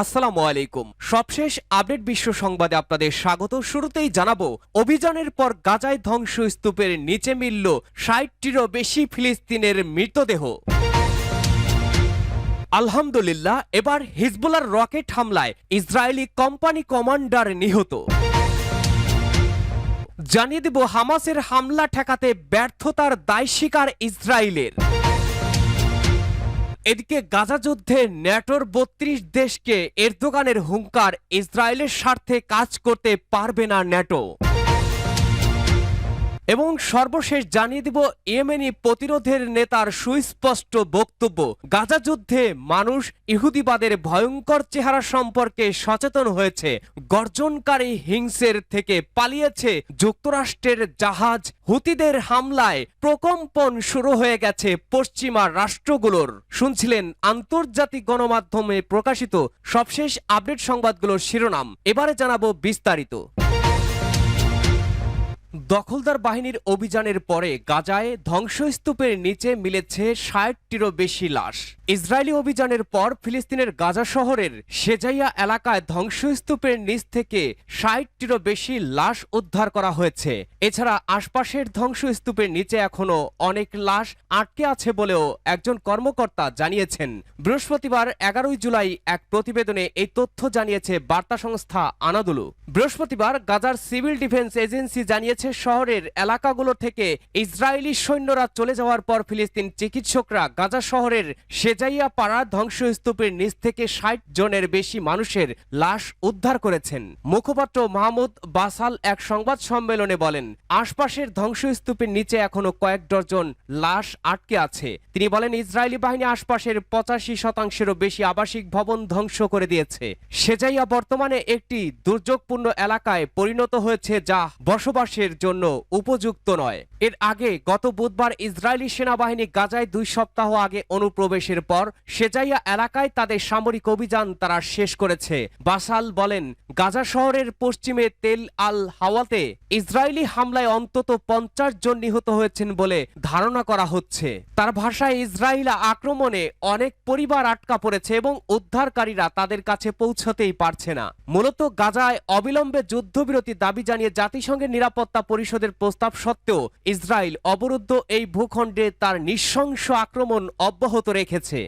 আসসালামু আলাইকুম। সবশেষ আপডেট বিশ্ব সংবাদে আপনাদের স্বাগত। শুরুতেই জানাব, অভিযানের পর গাজায় ধ্বংসস্তূপের নিচে মিলল ষাটটিরও বেশি ফিলিস্তিনের মৃতদেহ। আলহামদুলিল্লাহ, এবার হিজবুলার রকেট হামলায় ইসরায়েলি কোম্পানি কমান্ডার নিহত। জানিয়ে দেব, হামাসের হামলা ঠেকাতে ব্যর্থতার দায় স্বীকার ইসরায়েলের। এদিকে গাজা যুদ্ধে ন্যাটোর বত্রিশ দেশকে এরদোগানের হুঙ্কার ইসরায়েলের স্বার্থে কাজ করতে পারবে না ন্যাটো। এবং সর্বশেষ জানিয়ে দিব ইয়েমেনি প্রতিরোধের নেতার সুস্পষ্ট বক্তব্য। গাজা যুদ্ধে মানুষ ইহুদিবাদের ভয়ঙ্কর চেহারা সম্পর্কে সচেতন হয়েছে। গর্জনকারী হিংসের থেকে পালিয়েছে যুক্তরাষ্ট্রের জাহাজ। হুতিদের হামলায় প্রকম্পন শুরু হয়ে গেছে পশ্চিমা রাষ্ট্রগুলোর। শুনছিলেন আন্তর্জাতিক গণমাধ্যমে প্রকাশিত সবশেষ আপডেট সংবাদগুলোর শিরোনাম। এবারে জানাব বিস্তারিত। দখলদার বাহিনীর অভিযানের পরে গাজায় ধ্বংসস্তূপের নিচে মিলেছে ষাটটিরও বেশি লাশ। ইসরায়েলি অভিযানের পর ফিলিস্তিনের গাজা শহরের সেজাইয়া এলাকায় ধ্বংসস্তূপের নিচ থেকে ষাটটিরও বেশি লাশ উদ্ধার করা হয়েছে। এছাড়া আশপাশের ধ্বংসস্তূপের নিচে এখনও অনেক লাশ আটকে আছে বলেও একজন কর্মকর্তা জানিয়েছেন। বৃহস্পতিবার এগারোই জুলাই এক প্রতিবেদনে এই তথ্য জানিয়েছে বার্তা সংস্থা আনাদুলু। বৃহস্পতিবার গাজার সিভিল ডিফেন্স এজেন্সি জানিয়েছে শহরের এলাকাগুলো থেকে ইসরায়েলি সৈন্যরা চলে যাওয়ার পর ফিলিস্তিন চিকিৎসকরা গাজা শহরের সেজাইয়া পাড়া ধ্বংসস্তূপের নিচ থেকে ষাট জনের বেশি মানুষের লাশ উদ্ধার করেছেন। মুখপাত্র মাহমুদ বাসাল এক সংবাদ সম্মেলনে বলেন, আশপাশের ধ্বংসস্তূপের নিচে এখনও কয়েক ডজন লাশ আটকে আছে। তিনি বলেন, ইসরায়েলি বাহিনী আশপাশের পঁচাশি শতাংশেরও বেশি আবাসিক ভবন ধ্বংস করে দিয়েছে। সেজাইয়া বর্তমানে একটি দুর্যোগপূর্ণ এলাকায় পরিণত হয়েছে যা বসবাসের জন্য উপযুক্ত নয়। এর আগে গত বুধবার ইসরায়েলি সেনাবাহিনী গাজায় দুই সপ্তাহ আগে অনুপ্রবেশের পর সেজাইয়া এলাকায় তাদের সামরিক অভিযান তারা শেষ করেছে। বাসাল বলেন, গাজা শহরের পশ্চিমে তেল আল হাওয়াতে ইসরায়েলি হামলায় অন্তত পঞ্চাশ জন নিহত হয়েছেন বলে ধারণা করা হচ্ছে। তার ভাষায় ইসরায়েল আক্রমণে অনেক পরিবার আটকা পড়েছে এবং উদ্ধারকারীরা তাদের কাছে পৌঁছতেই পারছে না। মূলত গাজায় অবিলম্বে যুদ্ধবিরতি দাবি জানিয়ে জাতিসংঘের নিরাপত্তা পরিষদের প্রস্তাব সত্ত্বেও ইসরায়েল অবরুদ্ধ এই ভূখণ্ডে তার নৃশংস আক্রমণ অব্যাহত রেখেছে।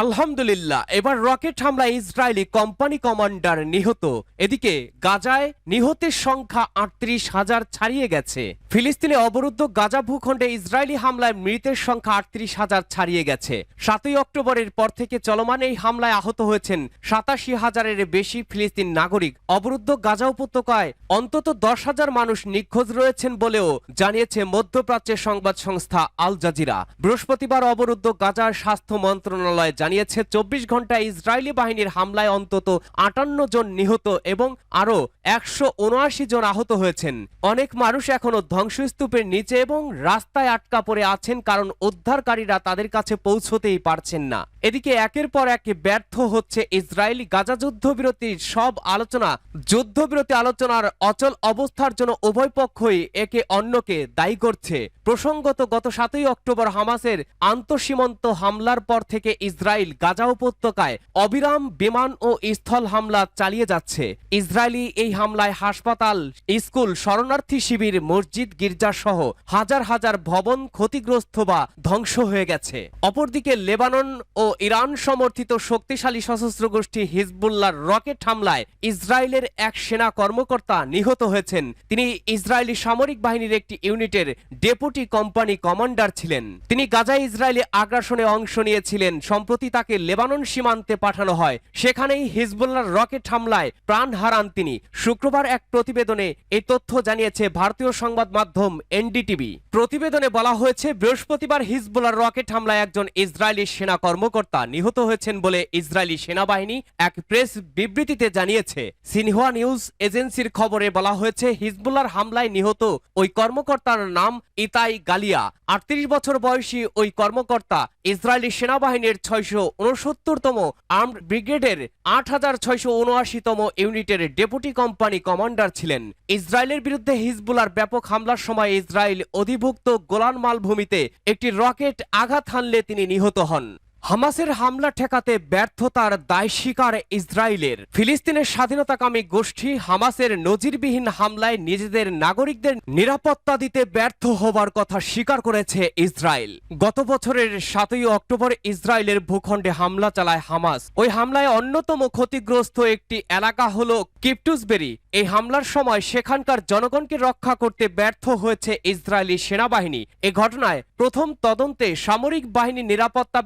আলহামদুলিল্লাহ, এবার রকেট হামলায় ইসরায়েলি কোম্পানি কমান্ডার নিহত। এদিকে গাজায় নিহতের সংখ্যা আটত্রিশ হাজার ছাড়িয়ে গেছে। ফিলিস্তিনে অবরুদ্ধ গাজা ভূখণ্ডে ইসরায়েলি হামলায় মৃতের সংখ্যা আটত্রিশ হাজার ছাড়িয়ে গেছে। সাতই অক্টোবরের পর থেকে চলমান এই হামলায় আহত হয়েছেন সাতাশি হাজারের বেশি ফিলিস্তিন নাগরিক। অবরুদ্ধ গাজা উপত্যকায় অন্তত দশ হাজার মানুষ নিখোঁজ রয়েছেন বলেও জানিয়েছে মধ্যপ্রাচ্যের সংবাদ সংস্থা আল জাজিরা। বৃহস্পতিবার অবরুদ্ধ গাজার স্বাস্থ্য মন্ত্রণালয় জানিয়েছে, চব্বিশ ঘন্টায় ইসরায়েলি বাহিনীর হামলায় অন্তত আটান্ন জন নিহত এবং আরও একশো উনআশি জন আহত হয়েছেন। অনেক মানুষ এখনও ধ্বংসস্তূপের নিচে এবং রাস্তায় আটকা পড়ে আছেন কারণ উদ্ধারকারীরা তাদের কাছে পৌঁছতেই পারছেন না। এদিকে একের পর এক ব্যর্থ হচ্ছে ইসরায়েলি গাজা যুদ্ধবিরতির সব আলোচনা। যুদ্ধবিরতি আলোচনার অচল অবস্থার জন্য উভয় পক্ষই একে অন্যকে দায়ী করছে। প্রসঙ্গত গত সাতই অক্টোবর হামাসের আন্তঃসীমন্ত হামলার পর থেকে ইসরায়েল গাজা উপত্যকায় অবিরাম বিমান ও স্থল হামলা চালিয়ে যাচ্ছে। ইসরায়েলি এই হামলায় হাসপাতাল, স্কুল, শরণার্থী শিবির, মসজিদ গির্জা সহ হাজার হাজার ভবন ক্ষতিগ্রস্ত বা ধ্বংস হয়ে গেছে। অপরদিকে লেবানন ও ইরান সমর্থিত শক্তিশালী সশস্ত্র গোষ্ঠী হিজবুল্লাহর রকেট হামলায় ইসরায়েলের এক সেনা কর্মকর্তা নিহত হয়েছেন। তিনি ইসরায়েলি সামরিক বাহিনীর একটি ইউনিটের ডেপুটি কোম্পানি কমান্ডার ছিলেন। তিনি গাজায় ইসরায়েলি আগ্রাসনে অংশ নিয়েছিলেন। সম্প্রতি তাকে লেবানন সীমান্তে পাঠানো হয়। সেখানেই হিজবুল্লাহর রকেট হামলায় প্রাণ হারান তিনি। শুক্রবার এক প্রতিবেদনে এই তথ্য জানিয়েছে ভারতীয় সংবাদ মাধ্যম এনডিটিভি। প্রতিবেদনে বলা হয়েছে, বৃহস্পতিবার হিজবুল্লাহর রকেট হামলায় একজন ইসরায়েলি সেনা কর্মকর্তা নিহত হয়েছেন বলে ইসরায়েলি সেনাবাহিনী এক প্রেস বিবৃতিতে জানিয়েছে। সিনহুয়া নিউজ এজেন্সির খবরে বলা হয়েছে, হিজবুল্লাহর হামলায় নিহত ওই কর্মকর্তার নাম ইতাই গালিয়া। আটত্রিশ বছর বয়সী ওই কর্মকর্তা ইসরায়েলি সেনাবাহিনীর ছয়শো উনসত্তরতম আর্মড ব্রিগেডের আট হাজার ছয়শো উনআশিতম ইউনিটের ডেপুটি কোম্পানি কমান্ডার ছিলেন। ইসরায়েলের বিরুদ্ধে হিজবুলার ব্যাপক হামলার সময় ইসরায়েল অধিভুক্ত গোলান মালভূমিতে একটি রকেট আঘাত হানলে তিনি নিহত হন। হামাসের হামলা ঠেকাতে ব্যর্থতার দায় স্বীকার ইসরায়েলের। ফিলিস্তিনের স্বাধীনতাকামী গোষ্ঠী হামাসের নজিরবিহীন হামলায় নিজেদের নাগরিকদের নিরাপত্তা দিতে ব্যর্থ হবার কথা স্বীকার করেছে ইসরায়েল। গত বছরের সাতই অক্টোবর ইসরায়েলের ভূখণ্ডে হামলা চালায় হামাস। ওই হামলায় অন্যতম ক্ষতিগ্রস্ত একটি এলাকা হল কিপটুসবেরি। এই হামলার সময় সেখানকার জনগণকে রক্ষা করতে ব্যর্থ হয়েছে ইসরায়েলি সেনাবাহিনী। এ ঘটনায় প্রথম তদন্তে সামরিক বাহিনী নিরাপত্তা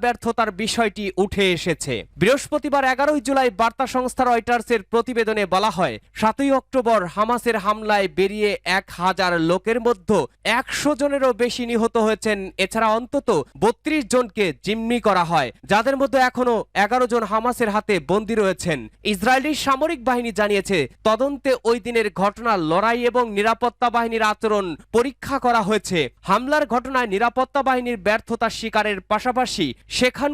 ব্যর্থতার বিষয়টি উঠে এসেছে। বৃহস্পতিবার এগারোই জুলাই বার্তা সংস্থা রয়টার্সের প্রতিবেদনে বলা হয়, সাতই অক্টোবর হামাসের হামলায় বেরিয়ে এক হাজার লোকের মধ্যে একশো জনেরও বেশি নিহত হয়েছেন। এছাড়া অন্তত বত্রিশ জনকে জিম্মি করা হয়, যাদের মধ্যে এখনও এগারো জন হামাসের হাতে বন্দী রয়েছেন। ইসরায়েলি সামরিক বাহিনী জানিয়েছে, তদন্তে ওই দিনের ঘটনা লড়াই এবং নিরাপত্তা বাহিনীর আচরণ পরীক্ষা করা হয়েছে। হামলার ঘটনায় নিরাপত্তা বাহিনীর ব্যর্থতা স্বীকারের পাশাপাশি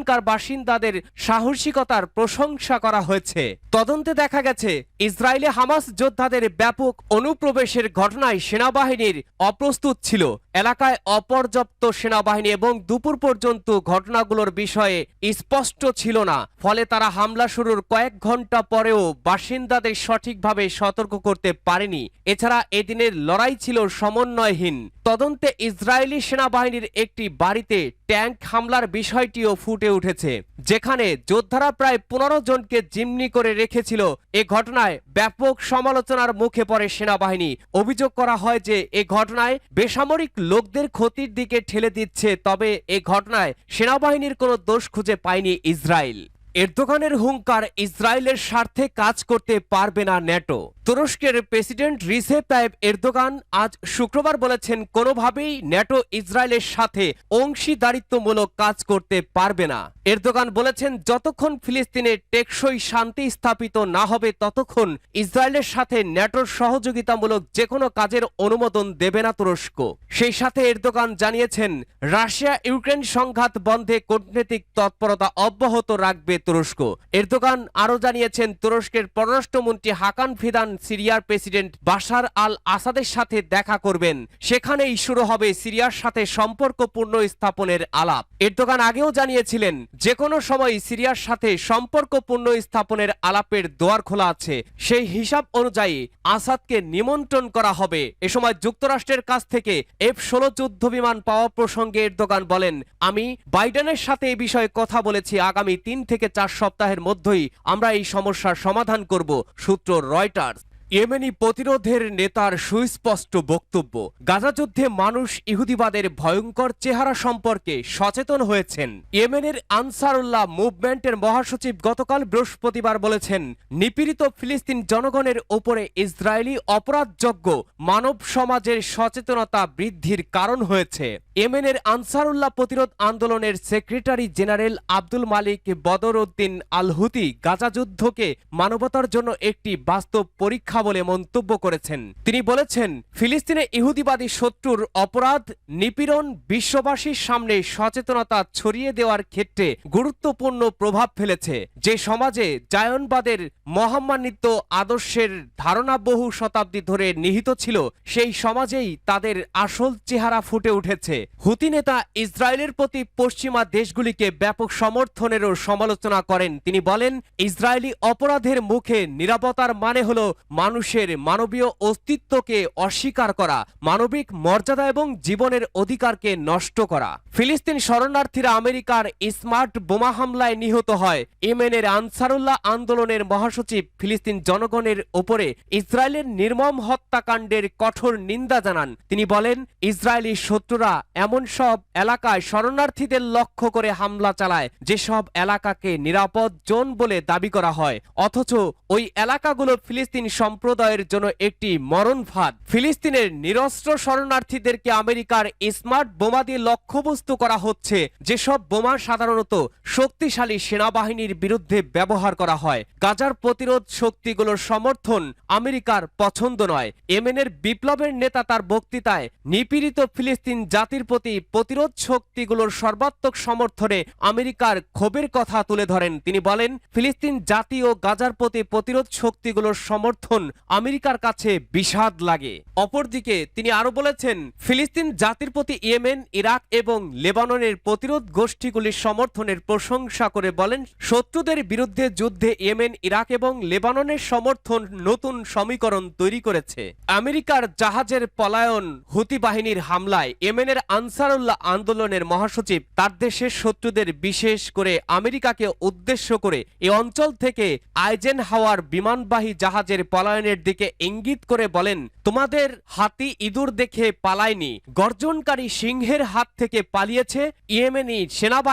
সেখানকার বাসিন্দাদের সাহসিকতার প্রশংসা করা হয়েছে। তদন্তে দেখা গেছে, ইসরায়েলে হামাস যোদ্ধাদের ব্যাপক অনুপ্রবেশের ঘটনায় সেনাবাহিনীর অপ্রস্তুত ছিল। এলাকায় অপর্যাপ্ত সেনাবাহিনী এবং দুপুর পর্যন্ত ঘটনাগুলোর বিষয়ে স্পষ্ট ছিল না। ফলে তারা হামলা শুরুর কয়েক ঘণ্টা পরেও বাসিন্দাদের সঠিকভাবে সতর্ক করতে পারেনি। এছাড়া এদিনের লড়াই ছিল সমন্বয়হীন। তদন্তে ইসরায়েলি সেনাবাহিনীর একটি বাড়িতে ট্যাঙ্ক হামলার বিষয়টিও ফুটে উঠেছে, যেখানে যোদ্ধারা প্রায় পনেরো জনকে জিম্মি করে রেখেছিল। এ ঘটনায় ব্যাপক সমালোচনার মুখে পড়ে সেনাবাহিনী। অভিযোগ করা হয় যে এ ঘটনায় বেসামরিক লোকদের ক্ষতির দিকে ঠেলে দিচ্ছে তবে এ ঘটনায় সেনাবাহিনীর কোনো দোষ খুঁজে পায়নি ইসরায়েল। এরদোগানের হুঙ্কার ইসরায়েলের স্বার্থে কাজ করতে পারবে না ন্যাটো। তুরস্কের প্রেসিডেন্ট রিসেপ তাইব এরদোগান আজ শুক্রবার বলেছেন, কোনোভাবেই ন্যাটো ইসরায়েলের সাথে অংশীদারিত্বমূলক কাজ করতে পারবে না। এরদোগান বলেছেন, যতক্ষণ ফিলিস্তিনে টেকসই শান্তি স্থাপিত না হবে, ততক্ষণ ইসরায়েলের সাথে ন্যাটোর সহযোগিতামূলক যে কোনো কাজের অনুমোদন দেবে না তুরস্ক। সেই সাথে এরদোগান জানিয়েছেন রাশিয়া ইউক্রেন সংঘাত বন্ধে কূটনৈতিক তৎপরতা অব্যাহত রাখবে তুরস্ক। এরদোগান আরও জানিয়েছেন, তুরস্কের পররাষ্ট্রমন্ত্রী হাকান ফিদান সিরিয়ার প্রেসিডেন্ট বাশার আল আসাদের সাথে দেখা করবেন। সেখানেই শুরু হবে সিরিয়ার সাথে সম্পর্ক পূর্ণ স্থাপনের আলাপ। এরদোগান আগেও জানিয়েছিলেন যে কোনো সময় সিরিয়ার সাথে সম্পর্ক পূর্ণ স্থাপনের আলাপের দোয়ার খোলা আছে। সেই হিসাব অনুযায়ী আসাদকে নিমন্ত্রণ করা হবে। এ সময় যুক্তরাষ্ট্রের কাছ থেকে এফ ষোলো যুদ্ধ বিমান পাওয়া প্রসঙ্গে এরদোগান বলেন, আমি বাইডেনের সাথে এই বিষয়ে কথা বলেছি আগামী তিন থেকে চার সপ্তাহের মধ্যেই আমরা এই সমস্যার সমাধান করব সূত্র রয়টার্স। ইয়েমেনি প্রতিরোধের নেতার সুস্পষ্ট বক্তব্য। গাজা যুদ্ধে মানুষ ইহুদিবাদের ভয়ঙ্কর চেহারা সম্পর্কে সচেতন হয়েছেন। ইয়েমেনের আনসারুল্লাহ মুভমেন্টের মহাসচিব গতকাল বৃহস্পতিবার বলেছেন, নিপীড়িত ফিলিস্তিন জনগণের ওপরে ইসরায়েলি অপরাধযোগ্য মানব সমাজের সচেতনতা বৃদ্ধির কারণ হয়েছে। ইয়েমেনের আনসারুল্লাহ প্রতিরোধ আন্দোলনের secretary general Abdul Malik Badruddin al Houthi Gaza যুদ্ধকে মানবতার জন্য একটি বাস্তব পরীক্ষা বলে মন্তব্য করেছেন। তিনি বলেছেন, ফিলিস্তিনে ইহুদিবাদী শত্রুর অপরাধ নিপীড়ন বিশ্ববাসীর সামনে সচেতনতা ছড়িয়ে দেওয়ার ক্ষেত্রে গুরুত্বপূর্ণ প্রভাব ফেলেছে। যে সমাজে জায়নবাদের মহামান্বিত আদর্শের ধারণা বহু শতাব্দী ধরে নিহিত ছিল, সেই সমাজেই তাদের আসল চেহারা ফুটে উঠেছে। হুতি নেতা ইসরায়েলের প্রতি পশ্চিমা দেশগুলিকে ব্যাপক সমর্থনেরও সমালোচনা করেন। তিনি বলেন, ইসরায়েলি অপরাধের মুখে নিরাপত্তার মানে হল মানুষের মানবীয় অস্তিত্বকে অস্বীকার করা, মানবিক মর্যাদা এবং জীবনের অধিকারকে নষ্ট করা। ফিলিস্তিন শরণার্থীরা আমেরিকার স্মার্ট বোমা হামলায় নিহত হয়। ইয়েমেনের আনসারুল্লাহ আন্দোলনের মহাসচিব ফিলিস্তিন জনগণের ওপরে ইসরায়েলের নির্মম হত্যাকাণ্ডের কঠোর নিন্দা জানান। তিনি বলেন, ইসরায়েলি শত্রুরা এমন সব এলাকায় শরণার্থীদের লক্ষ্য করে হামলা চালায়, যেসব এলাকাকে নিরাপদ জোন বলে দাবি করা হয়। অথচ ওই এলাকাগুলো ফিলিস্তিন সম্প্রদায়ের জন্য একটি মরণ ফাঁদ। ফিলিস্তিনের নিরস্ত্র শরণার্থীদেরকে আমেরিকার স্মার্ট বোমা দিয়ে লক্ষ্যবস্তু করা হচ্ছে। যেসব বোমা সাধারণত শক্তিশালী সেনাবাহিনীর বিরুদ্ধে ব্যবহার করা হয়। গাজার প্রতিরোধ শক্তিগুলোর সমর্থন আমেরিকার পছন্দ নয়। এমেনের বিপ্লবের নেতা তার বক্তৃতায়, নিপীড়িত ফিলিস্তিন জাতির প্রতি প্রতিরোধ শক্তিগুলোর সর্বাত্মক সমর্থনে আমেরিকার ক্ষোভের কথা তুলে ধরেন। তিনি বলেন, ফিলিস্তিন জাতি ও গাজার প্রতি প্রতিরোধ শক্তিগুলোর সমর্থন আমেরিকার কাছে বিষাদ লাগে। অপরদিকে তিনি আরও বলেছেন, ফিলিস্তিন জাতির প্রতি ইয়েমেন, ইরাক এবং লেবাননের প্রতিরোধ গোষ্ঠীগুলির সমর্থনের প্রশংসা করে বলেন, শত্রুদের বিরুদ্ধে যুদ্ধে ইয়েমেন, ইরাক এবং লেবাননের সমর্থন নতুন সমীকরণ তৈরি করেছে। আমেরিকার জাহাজের পলায়ন, হুতি বাহিনীর হামলায় ইয়েমেনের আনসারুল্লাহ আন্দোলনের মহাসচিব তার দেশের শত্রুদের বিশেষ করে আমেরিকাকে উদ্দেশ্য করে এ অঞ্চল থেকে আইজেন হাওয়ার বিমানবাহী জাহাজের পলায়নের দিকে ইঙ্গিত করে বলেন, তোমাদের হাতি ইঁদুর দেখে পালায়নি। গর্জনকারী সিংহের হাত থেকে পালিয়েছে। ইয়েমেনি সেনাবাহিনী